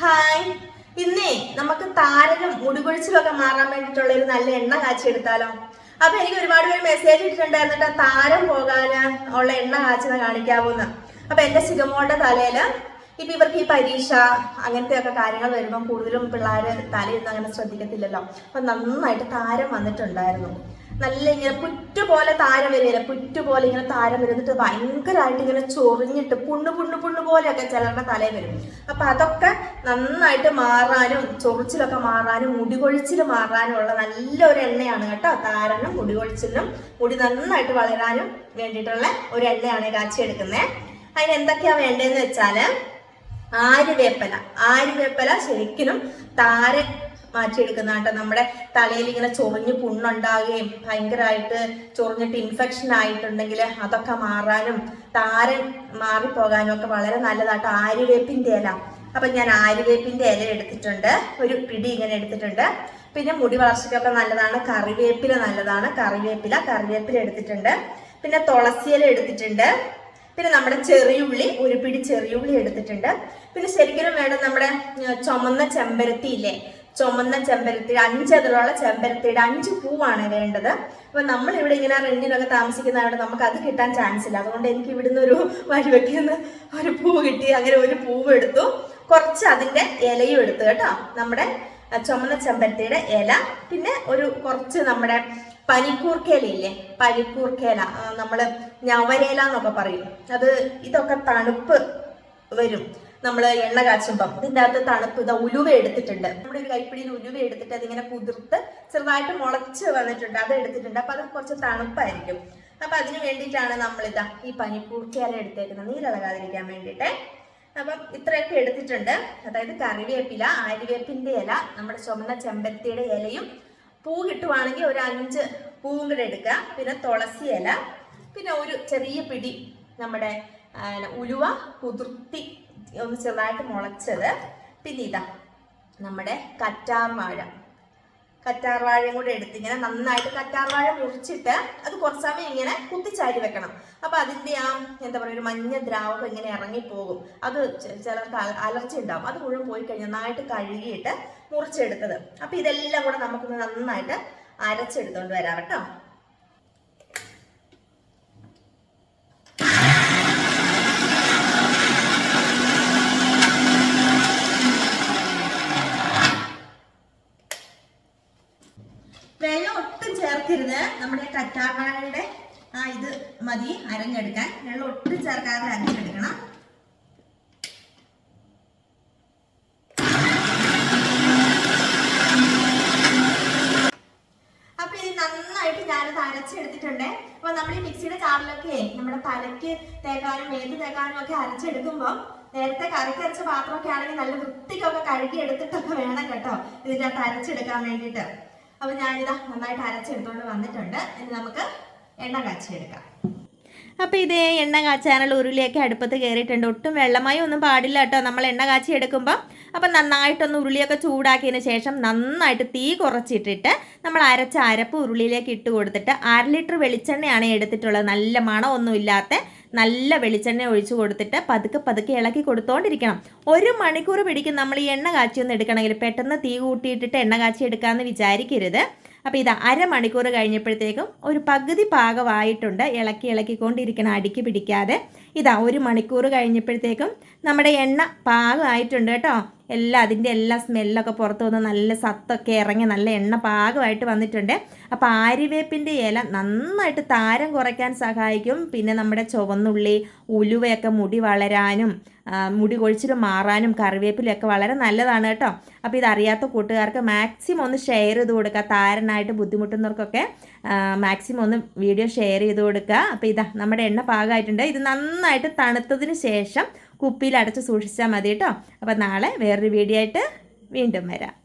Hi ഇന്നേ നമുക്ക് താരനും മുടികൊഴിച്ചിലും ഒക്കെ മാറാൻ വേണ്ടിട്ടുള്ള ഒരു നല്ല എണ്ണ കാച്ചി എടുത്താലോ അപ്പൊ എനിക്ക് ഒരുപാട് പേര് മെസ്സേജ് ഇട്ടിട്ടുണ്ടായിരുന്നിട്ട് താരം പോകാന് ഉള്ള എണ്ണ കാച്ചുന്ന കാണിക്കാവൂന്ന്. അപ്പൊ എന്റെ ശിഖമോളുടെ തലയിൽ ഇപ്പൊ ഇവർക്ക് ഈ പരീക്ഷ അങ്ങനത്തെ ഒക്കെ കാര്യങ്ങൾ വരുമ്പോൾ കൂടുതലും പിള്ളേര് തലയൊന്നും അങ്ങനെ ശ്രദ്ധിക്കത്തില്ലല്ലോ. അപ്പൊ നന്നായിട്ട് താരം വന്നിട്ടുണ്ടായിരുന്നു. നല്ല ഇങ്ങനെ പുറ്റു പോലെ താരം വരികയില്ല പുറ്റു പോലെ ഇങ്ങനെ താരം വരുന്നിട്ട് ഭയങ്കരമായിട്ട് ഇങ്ങനെ ചൊറിഞ്ഞിട്ട് പുണ്ണു പുണ്ണു പുണ്ണു പോലെയൊക്കെ ചിലരുടെ തലയിൽ വരും. അപ്പം അതൊക്കെ നന്നായിട്ട് മാറാനും ചൊറിച്ചിലൊക്കെ മാറാനും മുടി കൊഴിച്ചിൽ മാറാനും ഉള്ള നല്ലൊരു എണ്ണയാണ് കേട്ടോ താരനും മുടി കൊഴിച്ചിലിനും മുടി നന്നായിട്ട് വളരാനും വേണ്ടിയിട്ടുള്ള ഒരു എണ്ണയാണ് കാച്ചി എടുക്കുന്നത് അതിന് എന്തൊക്കെയാണ് വേണ്ടതെന്ന് വെച്ചാൽ ആര്യവേപ്പല. ആര്യവേപ്പല ശരിക്കും താരൻ മാറ്റിയെടുക്കുന്ന കേട്ടോ. നമ്മുടെ തലയിൽ ഇങ്ങനെ ചൊറിഞ്ഞ് പുണ്ണുണ്ടാവുകയും ഭയങ്കരമായിട്ട് ചൊറിഞ്ഞിട്ട് ഇൻഫെക്ഷൻ ആയിട്ടുണ്ടെങ്കിൽ അതൊക്കെ മാറാനും താരൻ മാറിപ്പോകാനും ഒക്കെ വളരെ നല്ലതാട്ടോ ആര്യവേപ്പിന്റെ ഇല. അപ്പൊ ഞാൻ ആര്യവേപ്പിന്റെ ഇല എടുത്തിട്ടുണ്ട്. ഒരു പിടി ഇങ്ങനെ എടുത്തിട്ടുണ്ട്. പിന്നെ മുടി വളർച്ചയ്ക്കൊക്കെ നല്ലതാണ് കറിവേപ്പില നല്ലതാണ് കറിവേപ്പില കറിവേപ്പില എടുത്തിട്ടുണ്ട്. പിന്നെ തുളസിയില എടുത്തിട്ടുണ്ട്. പിന്നെ നമ്മുടെ ചെറിയുള്ളി ഒരു പിടി ചെറിയുള്ളി എടുത്തിട്ടുണ്ട്. പിന്നെ ശരിക്കും വേണം നമ്മുടെ ചുമന്ന ചെമ്പരത്തി ഇല്ലേ ചുമന്ന ചെമ്പരത്തി അഞ്ചതിലുള്ള ചെമ്പരത്തിയുടെ അഞ്ച് പൂവാണ് വേണ്ടത്. അപ്പൊ നമ്മൾ ഇവിടെ ഇങ്ങനെ റെന്റിനൊക്കെ താമസിക്കുന്നതുകൊണ്ട് നമുക്ക് അത് കിട്ടാൻ ചാൻസ് ഇല്ല. അതുകൊണ്ട് എനിക്ക് ഇവിടുന്ന് ഒരു വഴിവെക്കുന്ന ഒരു പൂവ് കിട്ടി. അങ്ങനെ ഒരു പൂവ് എടുത്തു. കുറച്ച് അതിന്റെ ഇലയും എടുത്തു കേട്ടോ. നമ്മുടെ ചുമന്ന ചെമ്പരത്തിയുടെ ഇല. പിന്നെ ഒരു കുറച്ച് നമ്മുടെ പനിക്കൂർക്കേലയില്ലേ പനിക്കൂർക്കേല ആ, നമ്മൾ ഞവരേല എന്നൊക്കെ പറയും. അത് ഇതൊക്കെ തണുപ്പ് വരും. നമ്മൾ എണ്ണ കാച്ചുമ്പം. ഇതിന്റെ അകത്ത് തണുപ്പ് ഇതാ ഉലുവ എടുത്തിട്ടുണ്ട്. നമ്മുടെ ഒരു കൈപ്പിടിയിൽ ഉലുവ എടുത്തിട്ട് അതിങ്ങനെ കുതിർത്ത് ചെറുതായിട്ട് മുളച്ച് വന്നിട്ടുണ്ട്. അത് എടുത്തിട്ടുണ്ട്. അപ്പം അത് കുറച്ച് തണുപ്പായിരിക്കും. അപ്പം അതിന് വേണ്ടിയിട്ടാണ് നമ്മളിതാ ഈ പനിക്കൂർക്കേല എടുത്തേക്കുന്നത്. നീരിളകാതിരിക്കാൻ വേണ്ടിയിട്ട്. അപ്പം ഇത്രയൊക്കെ എടുത്തിട്ടുണ്ട്. അതായത് കറിവേപ്പില ആര്യവേപ്പിന്റെ ഇല നമ്മുടെ ചുമന്ന ചെമ്പരത്തിയുടെ ഇലയും പൂ കിട്ടുവാണെങ്കിൽ ഒരു അഞ്ച് പൂവും കൂടെ എടുക്കുക. പിന്നെ തുളസി ഇല. പിന്നെ ഒരു ചെറിയ പിടി നമ്മുടെ ഉലുവ കുതിർത്തി ഒന്ന് ചെറുതായിട്ട് മുളച്ചത്. പിന്നെ ഇതാ നമ്മുടെ കറ്റാർവാഴ. കറ്റാർവാഴയും കറ്റാർ വാഴയും കൂടെ എടുത്ത് ഇങ്ങനെ നന്നായിട്ട് കറ്റാർവാഴ മുറിച്ചിട്ട് അത് കുറച്ച് സമയം ഇങ്ങനെ കുത്തിച്ചാരി വെക്കണം. അപ്പൊ അതിന്റെ ആ എന്താ പറയുക ഒരു മഞ്ഞ ദ്രാവകം ഇങ്ങനെ ഇറങ്ങിപ്പോകും. അത് ചിലർക്ക് അല- അലർജി ഉണ്ടാവും. അത് മുഴുവൻ പോയി കഴിഞ്ഞാൽ നന്നായിട്ട് കഴുകിയിട്ട് മുറിച്ചെടുത്തത്. അപ്പൊ ഇതെല്ലാം കൂടെ നമുക്കൊന്ന് നന്നായിട്ട് അരച്ചെടുത്തോണ്ട് വരാം കേട്ടോ വെള്ളം ഒട്ടും ചേർക്കരുത് നമ്മുടെ കറ്റാർവാഴയുടെ ആ ഇത് മതി. അരഞ്ഞെടുക്കാൻ. വെള്ളം ഒട്ടും ചേർക്കാതെ അരഞ്ഞെടുക്കണം. അപ്പൊ ഇത് നന്നായിട്ട് ഞാനത് അരച്ചെടുത്തിട്ടുണ്ട്. അപ്പൊ നമ്മൾ ഈ മിക്സിയുടെ ചാറിലൊക്കെ നമ്മുടെ തലയ്ക്ക് തേക്കാനും മേത്ത് തേക്കാനും ഒക്കെ അരച്ചെടുക്കുമ്പോൾ നേരത്തെ കറിക്ക് അരച്ച പാത്രമൊക്കെ ആണെങ്കിൽ നല്ല വൃത്തിക്കൊക്കെ കഴുകി എടുത്തിട്ടൊക്കെ വേണം കേട്ടോ ഇതിന്റെ അകത്ത് അരച്ചെടുക്കാൻ വേണ്ടിയിട്ട്. അപ്പൊ ഞാനിതാ നന്നായിട്ട് അരച്ചെടുത്തോണ്ട് വന്നിട്ടുണ്ട്. ഇനി നമുക്ക് എണ്ണ കാച്ചിയെടുക്കാം. അപ്പോൾ ഇത് എണ്ണ കാച്ചാനുള്ള ഉരുളിയൊക്കെ അടുപ്പത്ത് കയറിയിട്ടുണ്ട് ഒട്ടും വെള്ളമായി ഒന്നും പാടില്ല കേട്ടോ. നമ്മൾ എണ്ണ കാച്ചി എടുക്കുമ്പോൾ അപ്പം നന്നായിട്ടൊന്ന് ഉരുളിയൊക്കെ ചൂടാക്കിയതിന് ശേഷം നന്നായിട്ട് തീ കുറച്ചിട്ടിട്ട് നമ്മൾ അരച്ച അരപ്പ് ഉരുളിയിലേക്ക് ഇട്ട് കൊടുത്തിട്ട് അര ലിറ്റർ വെളിച്ചെണ്ണയാണ് എടുത്തിട്ടുള്ളത്. നല്ല മണമൊന്നും ഇല്ലാത്ത നല്ല വെളിച്ചെണ്ണ ഒഴിച്ചു കൊടുത്തിട്ട് പതുക്കെ പതുക്കെ ഇളക്കി കൊടുത്തോണ്ടിരിക്കണം. ഒരു മണിക്കൂർ പിടിക്കും നമ്മൾ ഈ എണ്ണ കാച്ചി ഒന്ന് എടുക്കണമെങ്കിൽ. പെട്ടെന്ന് തീ കൂട്ടിയിട്ടിട്ട് എണ്ണ കാച്ചി എടുക്കാമെന്ന് വിചാരിക്കരുത്. അപ്പോൾ ഇത് അരമണിക്കൂർ കഴിഞ്ഞപ്പോഴത്തേക്കും ഒരു പകുതി പാകമായിട്ടുണ്ട്. ഇളക്കി ഇളക്കിക്കൊണ്ടിരിക്കണം അടിക്ക് പിടിക്കാതെ. ഇതാ ഒരു മണിക്കൂർ കഴിഞ്ഞപ്പോഴത്തേക്കും നമ്മുടെ എണ്ണ പാകമായിട്ടുണ്ട് കേട്ടോ. എല്ലാം അതിന്റെ എല്ലാ സ്മെല്ലൊക്കെ പുറത്ത് വന്ന് നല്ല സത്തൊക്കെ ഇറങ്ങി നല്ല എണ്ണ പാകമായിട്ട് വന്നിട്ടുണ്ട്. അപ്പോൾ ആര്യവേപ്പിന്റെ ഇല നന്നായിട്ട് താരം കുറയ്ക്കാൻ സഹായിക്കും. പിന്നെ നമ്മുടെ ചുവന്നുള്ളി ഉലുവയൊക്കെ മുടി വളരാനും മുടി കൊഴിച്ചിൽ മാറാനും കറിവേപ്പിലൊക്കെ വളരെ നല്ലതാണ് കേട്ടോ. അപ്പോൾ ഇതറിയാത്ത കൂട്ടുകാർക്ക് മാക്സിമം ഒന്ന് ഷെയർ ചെയ്ത് കൊടുക്കുക. താരനായിട്ട് ബുദ്ധിമുട്ടുന്നവർക്കൊക്കെ മാക്സിമം ഒന്ന് വീഡിയോ ഷെയർ ചെയ്ത് കൊടുക്കുക. അപ്പോൾ ഇതാ നമ്മുടെ എണ്ണ പാകമായിട്ടുണ്ട്. ഇത് നന്നായിട്ട് തണുത്തതിന് ശേഷം കുപ്പിയിൽ അടച്ച് സൂക്ഷിച്ചാൽ മതി കേട്ടോ അപ്പോൾ നാളെ വേറൊരു വീഡിയോ ആയിട്ട് വീണ്ടും വരാം.